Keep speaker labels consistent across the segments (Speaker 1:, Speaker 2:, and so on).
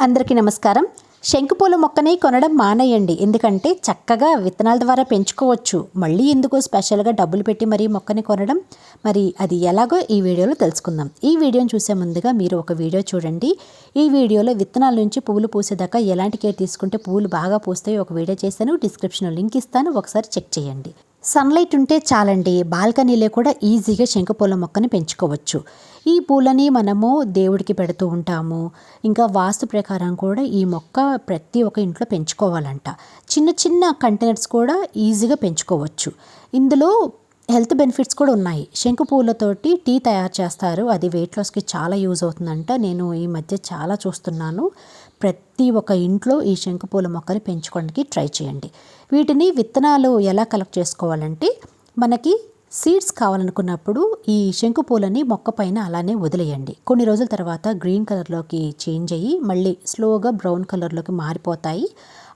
Speaker 1: అందరికీ నమస్కారం. శంకుపూల మొక్కని కొనడం మానేయండి. ఎందుకంటే చక్కగా విత్తనాల ద్వారా పెంచుకోవచ్చు. మళ్ళీ ఎందుకో స్పెషల్గా డబ్బులు పెట్టి మరీ మొక్కని కొనడం. మరి అది ఎలాగో ఈ వీడియోలో తెలుసుకుందాం. ఈ వీడియోని చూసే ముందుగా మీరు ఒక వీడియో చూడండి. ఈ వీడియోలో విత్తనాల నుంచి పువ్వులు పూసేదాకా ఎలాంటి కేర్ తీసుకుంటే పువ్వులు బాగా పూస్తాయో ఒక వీడియో చేశాను డిస్క్రిప్షన్లో లింక్ ఇస్తాను. ఒకసారి చెక్ చేయండి. సన్లైట్ ఉంటే చాలండి. బాల్కనీలో కూడా ఈజీగా శంకుపూల మొక్కని పెంచుకోవచ్చు. ఈ పూలని మనము దేవుడికి పెడుతూ ఉంటాము. ఇంకా వాస్తు ప్రకారం కూడా ఈ మొక్క ప్రతి ఒక్క ఇంట్లో పెంచుకోవాలంట. చిన్న చిన్న కంటైనర్స్ కూడా ఈజీగా పెంచుకోవచ్చు. ఇందులో హెల్త్ బెనిఫిట్స్ కూడా ఉన్నాయి. శంకు పూలతోటి టీ తయారు చేస్తారు. అది వెయిట్ లాస్కి చాలా యూజ్ అవుతుందంట. నేను ఈ మధ్య చాలా చూస్తున్నాను. ప్రతి ఒక్క ఇంట్లో ఈ శంకు పూల మొక్కని పెంచుకోవడానికి ట్రై చేయండి. వీటిని విత్తనాలు ఎలా కలెక్ట్ చేసుకోవాలంటే మనకి సీడ్స్ కావాలనుకున్నప్పుడు ఈ శంకు పూలని మొక్క పైన అలానే వదిలేయండి. కొన్ని రోజుల తర్వాత గ్రీన్ కలర్లోకి చేంజ్ అయ్యి మళ్ళీ స్లోగా బ్రౌన్ కలర్లోకి మారిపోతాయి.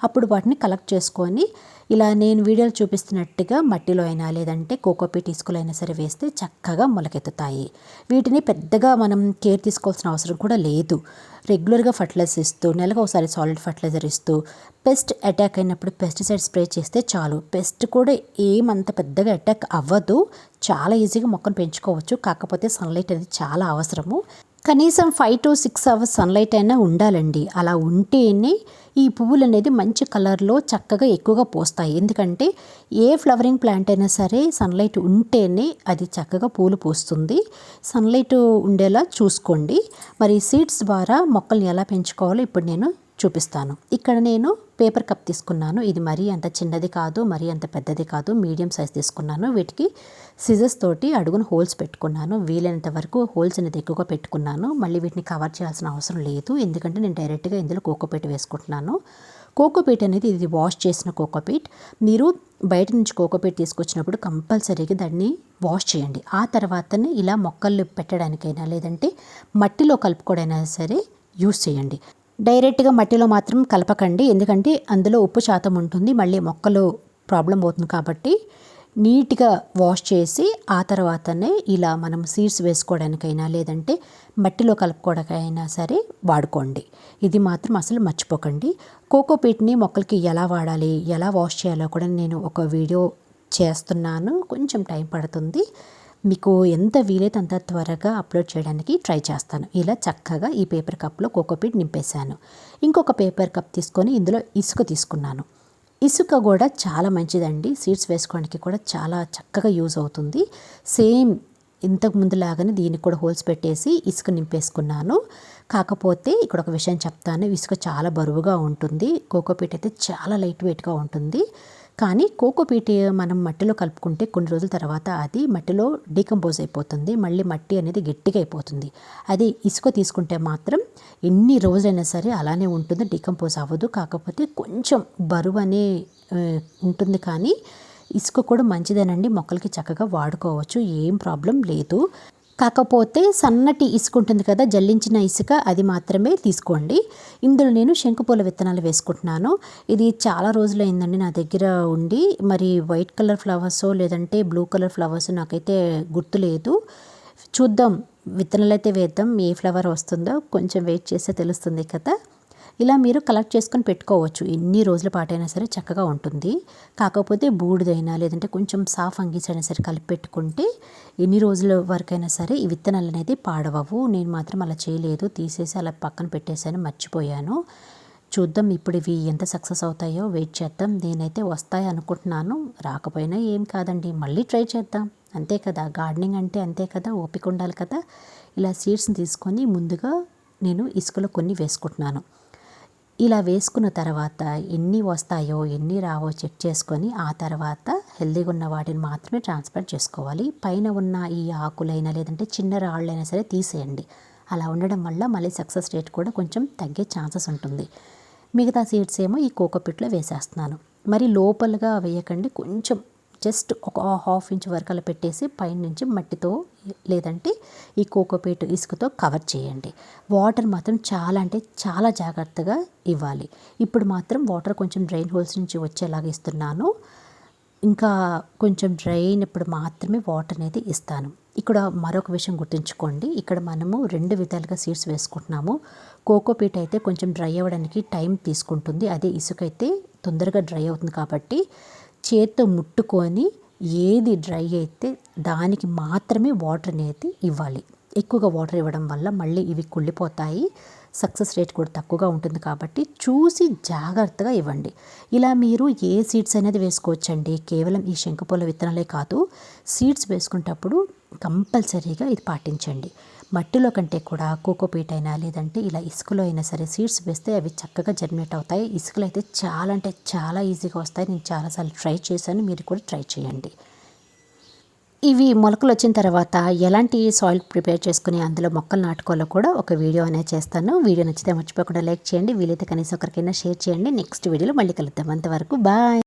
Speaker 1: అప్పుడు వాటిని కలెక్ట్ చేసుకొని ఇలా నేను వీడియోలు చూపిస్తున్నట్టుగా మట్టిలో అయినా లేదంటే కోకోపీట్ ఇసుకలో అయినా సరే వేస్తే చక్కగా మొలకెత్తుతాయి. వీటిని పెద్దగా మనం కేర్ తీసుకోవాల్సిన అవసరం కూడా లేదు. రెగ్యులర్గా ఫర్టిలైజర్ ఇస్తూ నెలకు ఒకసారి సాలిడ్ ఫర్టిలైజర్ ఇస్తూ పెస్ట్ అటాక్ అయినప్పుడు పెస్టిసైడ్ స్ప్రే చేస్తే చాలు. పెస్ట్ కూడా ఏమంత పెద్దగా అటాక్ అవ్వదు. చాలా ఈజీగా మొక్కను పెంచుకోవచ్చు. కాకపోతే సన్లైట్ అనేది చాలా అవసరము. కనీసం five to six hours sunlight అయినా ఉండాలండి. అలా ఉంటేనే ఈ పువ్వులు అనేది మంచి కలర్లో చక్కగా ఎక్కువగా పోస్తాయి. ఎందుకంటే ఏ ఫ్లవరింగ్ ప్లాంట్ అయినా సరే సన్లైట్ ఉంటేనే అది చక్కగా పూలు పూస్తుంది. సన్లైట్ ఉండేలా చూసుకోండి. మరి సీడ్స్ ద్వారా మొక్కల్ని ఎలా పెంచుకోవాలో ఇప్పుడు నేను చూపిస్తాను. ఇక్కడ నేను పేపర్ కప్ తీసుకున్నాను. ఇది మరీ అంత చిన్నది కాదు మరీ అంత పెద్దది కాదు. మీడియం సైజ్ తీసుకున్నాను. వీటికి సిజర్స్ తోటి అడుగున హోల్స్ పెట్టుకున్నాను. వీలైనంత వరకు హోల్స్ అనేది ఎక్కువగా పెట్టుకున్నాను. మళ్ళీ వీటిని కవర్ చేయాల్సిన అవసరం లేదు. ఎందుకంటే నేను డైరెక్ట్గా ఇందులో కోకోపీట్ వేసుకుంటున్నాను. కోకోపీట్ అనేది ఇది వాష్ చేసిన కోకోపీట్ మీరు బయట నుంచి కోకోపీట్ తీసుకొచ్చినప్పుడు కంపల్సరీగా దాన్ని వాష్ చేయండి. ఆ తర్వాతనే ఇలా మొక్కలు పెట్టడానికైనా లేదంటే మట్టిలో కలుపుకోవడైనా సరే యూస్ చేయండి. డైరెక్ట్గా మట్టిలో మాత్రం కలపకండి. ఎందుకంటే అందులో ఉప్పు శాతం ఉంటుంది. మళ్ళీ మొక్కలు ప్రాబ్లం అవుతుంది కాబట్టి నీట్గా వాష్ చేసి ఆ తర్వాతనే ఇలా మనం సీడ్స్ వేసుకోవడానికైనా లేదంటే మట్టిలో కలుపుకోవడానికైనా సరే వాడుకోండి. ఇది మాత్రం అసలు మర్చిపోకండి. కోకోపీట్ని మొక్కలకి ఎలా వాడాలి ఎలా వాష్ చేయాలో కూడా నేను ఒక వీడియో చేస్తున్నాను. కొంచెం టైం పడుతుంది. మీకు ఎంత వీలైతే అంత త్వరగా అప్లోడ్ చేయడానికి ట్రై చేస్తాను. ఇలా చక్కగా ఈ పేపర్ కప్లో కోకోపీట్ నింపేశాను. ఇంకొక పేపర్ కప్ తీసుకొని ఇందులో ఇసుక తీసుకున్నాను. ఇసుక కూడా చాలా మంచిదండి. సీడ్స్ వేసుకోవడానికి కూడా చాలా చక్కగా యూజ్ అవుతుంది. సేమ్ ఇంతకు ముందులాగానే దీనికి కూడా హోల్స్ పెట్టేసి ఇసుక నింపేసుకున్నాను. కాకపోతే ఇక్కడ ఒక విషయం చెప్తాను. ఇసుక చాలా బరువుగా ఉంటుంది. కోకోపీట్ అయితే చాలా లైట్ వెయిట్గా ఉంటుంది. కానీ కోకోపీట్ మనం మట్టిలో కలుపుకుంటే కొన్ని రోజుల తర్వాత అది మట్టిలో డీకంపోజ్ అయిపోతుంది. మళ్ళీ మట్టి అనేది గట్టిగా అయిపోతుంది. అది ఇసుక తీసుకుంటే మాత్రం ఎన్ని రోజులైనా సరే అలానే ఉంటుంది. డీకంపోజ్ అవ్వదు. కాకపోతే కొంచెం బరువు అనే ఉంటుంది కానీ ఇసుక కూడా మంచిదేనండి. మొక్కలకి చక్కగా వాడుకోవచ్చు. ఏం ప్రాబ్లం లేదు. కాకపోతే సన్నటి ఇసుక ఉంటుంది కదా జల్లించిన ఇసుక అది మాత్రమే తీసుకోండి. ఇందులో నేను శంకుపూల విత్తనాలు వేసుకుంటున్నాను. ఇది చాలా రోజులైందండి నా దగ్గర ఉండి. మరి వైట్ కలర్ ఫ్లవర్స్ లేదంటే బ్లూ కలర్ ఫ్లవర్స్ నాకైతే గుర్తులేదు చూద్దాం విత్తనాలు అయితే వేద్దాం ఏ ఫ్లవర్ వస్తుందో కొంచెం వెయిట్ చేస్తే తెలుస్తుంది కదా. ఇలా మీరు కలెక్ట్ చేసుకొని పెట్టుకోవచ్చు. ఎన్ని రోజుల పాటైనా సరే చక్కగా ఉంటుంది. కాకపోతే బూడిదైనా లేదంటే కొంచెం సాఫ్ అంగీస్ అయినా సరే కలిపి పెట్టుకుంటే ఎన్ని రోజుల వరకైనా సరే ఈ విత్తనాలు అనేది పాడవవు. నేను మాత్రం అలా చేయలేదు. తీసేసి అలా పక్కన పెట్టేశాను మర్చిపోయాను. చూద్దాం ఇప్పుడు ఇవి ఎంత సక్సెస్ అవుతాయో వెయిట్ చేద్దాం. నేనైతే వస్తాయి అనుకుంటున్నాను. రాకపోయినా ఏం కాదండి. మళ్ళీ ట్రై చేద్దాం. అంతే కదా. గార్డెనింగ్ అంటే అంతే కదా. ఓపిక ఉండాలి కదా. ఇలా సీడ్స్ని తీసుకొని ముందుగా నేను ఇసుకలో కొన్ని వేసుకుంటున్నాను. ఇలా వేసుకున్న తర్వాత ఎన్ని వస్తాయో ఎన్ని రావో చెక్ చేసుకొని ఆ తర్వాత హెల్దీగా ఉన్న వాటిని మాత్రమే ట్రాన్స్ఫర్ చేసుకోవాలి. పైన ఉన్న ఈ ఆకులైనా లేదంటే చిన్న రాళ్ళైనా సరే తీసేయండి. అలా ఉండడం వల్ల మళ్ళీ సక్సెస్ రేట్ కూడా కొంచెం తగ్గే ఛాన్సెస్ ఉంటుంది. మిగతా సీడ్స్ ఏమో ఈ కోకోపిట్లో వేసేస్తున్నాను. మరి లోపలగా వేయకండి. కొంచెం జస్ట్ ఒక హాఫ్ ఇంచ్ వరకు అలా పెట్టేసి పైనుంచి మట్టితో లేదంటే ఈ కోకోపీట్ ఇసుకతో కవర్ చేయండి. వాటర్ మాత్రం చాలా అంటే చాలా జాగ్రత్తగా ఇవ్వాలి. ఇప్పుడు మాత్రం వాటర్ కొంచెం డ్రైన్ హోల్స్ నుంచి వచ్చేలాగా ఇస్తున్నాను. ఇంకా కొంచెం డ్రై అయినప్పుడు మాత్రమే వాటర్ అనేది ఇస్తాను. ఇక్కడ మరొక విషయం గుర్తుంచుకోండి. ఇక్కడ మనము రెండు విధాలుగా సీడ్స్ వేసుకుంటున్నాము. కోకోపీట్ అయితే కొంచెం డ్రై అవ్వడానికి టైం తీసుకుంటుంది. అదే ఇసుక అయితే తొందరగా డ్రై అవుతుంది కాబట్టి చేత్తో ముట్టుకొని ఏది డ్రై అయితే దానికి మాత్రమే వాటర్ అనేది ఇవ్వాలి. ఎక్కువగా వాటర్ ఇవ్వడం వల్ల మళ్ళీ ఇవి కుళ్ళిపోతాయి. సక్సెస్ రేట్ కూడా తక్కువగా ఉంటుంది కాబట్టి చూసి జాగ్రత్తగా ఇవ్వండి. ఇలా మీరు ఏ సీడ్స్ అనేది వేసుకోవచ్చండి? కేవలం ఈ శంకుపూల విత్తనాలే కాదు సీడ్స్ వేసుకునేటప్పుడు కంపల్సరీగా ఇది పాటించండి. మట్టిలో కంటే కూడా కోకోపీట్ అయినా లేదంటే ఇలా ఇసుకలో అయినా సరే సీడ్స్ వేస్తే అవి చక్కగా జర్మినేట్ అవుతాయి. ఇసుకలు అయితే చాలా అంటే చాలా ఈజీగా వస్తాయి. నేను చాలాసార్లు ట్రై చేశాను. మీరు కూడా ట్రై చేయండి. ఇవి మొలకలు వచ్చిన తర్వాత ఎలాంటి సాయిల్ ప్రిపేర్ చేసుకుని అందులో మొక్కలు నాటుకోవాలో కూడా ఒక వీడియో అనేది చేస్తాను. వీడియో నచ్చితే మర్చిపోకుండా లైక్ చేయండి. వీలైతే కనీసం ఒకరికైనా షేర్ చేయండి. నెక్స్ట్ వీడియోలో మళ్ళీ కలుద్దాం. అంతవరకు బాయ్